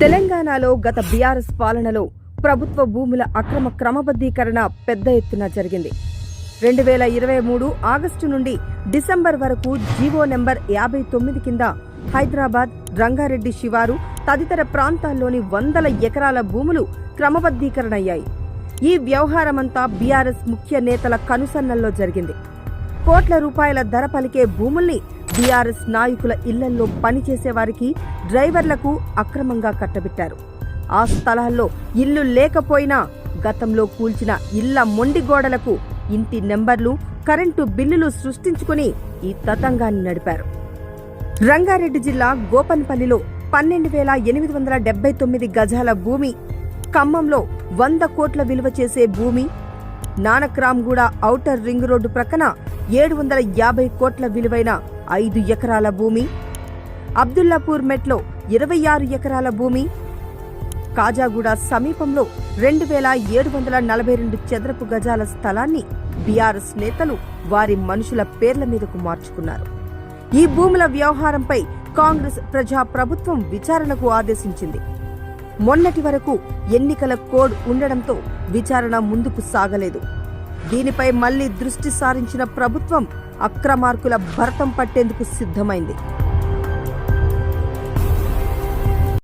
తెలంగాణలో గత బీఆర్ఎస్ పాలనలో ప్రభుత్వ భూముల అక్రమ క్రమబద్ధీకరణ పెద్ద ఎత్తున జరిగింది. రెండు వేల ఇరవై మూడు ఆగస్టు నుండి డిసెంబర్ వరకు జీవో నెంబర్ యాభై తొమ్మిది కింద హైదరాబాద్ రంగారెడ్డి శివారు తదితర ప్రాంతాల్లోని వందల ఎకరాల భూములు క్రమబద్ధీకరణయ్యాయి. ఈ వ్యవహారమంతా బీఆర్ఎస్ ముఖ్య నేతల కనుసన్నల్లో జరిగింది. కోట్ల రూపాయల ధర పలికే భూముల్ని బీఆర్ఎస్ నాయకుల ఇళ్ళల్లో పనిచేసే వారికి డ్రైవర్లకు అక్రమంగా కట్టబెట్టారు. ఆ స్థలాల్లో ఇల్లు లేకపోయినా గతంలో కూల్చిన ఇళ్ళ మొండి గోడలకు ఇంటి నెంబర్లు కరెంటు బిల్లులు సృష్టించుకుని ఈ తతంగాన్ని నడిపారు. రంగారెడ్డి జిల్లా గోపన్పల్లిలో పన్నెండు వేల ఎనిమిది వందల డెబ్బై తొమ్మిది గజాల భూమి ఖమ్మంలో వంద కోట్ల విలువ చేసే భూమి నానక్రామ్గూడ ఔటర్ రింగ్ రోడ్డు ప్రక్కన ఏడు వందల యాభై కోట్ల విలువైన ఐదు ఎకరాల భూమి అబ్దుల్లాపూర్ మెట్లో ఇరవై ఆరు ఎకరాల భూమి కాజాగూడ సమీపంలో రెండు వేల ఏడు వందల నలభై రెండు చదరపు గజాల స్థలాన్ని బీఆర్ఎస్ నేతలు వారి మనుషుల పేర్ల మీదకు మార్చుకున్నారు. ఈ భూముల వ్యవహారంపై కాంగ్రెస్ ప్రజా ప్రభుత్వం విచారణకు ఆదేశించింది. మొన్నటి వరకు ఎన్నికల కోడ్ ఉండడంతో విచారణ ముందుకు సాగలేదు. దీనిపై మళ్ళీ దృష్టి సారించిన ప్రభుత్వం అక్రమార్కుల భరతం పట్టేందుకు సిద్ధమైంది.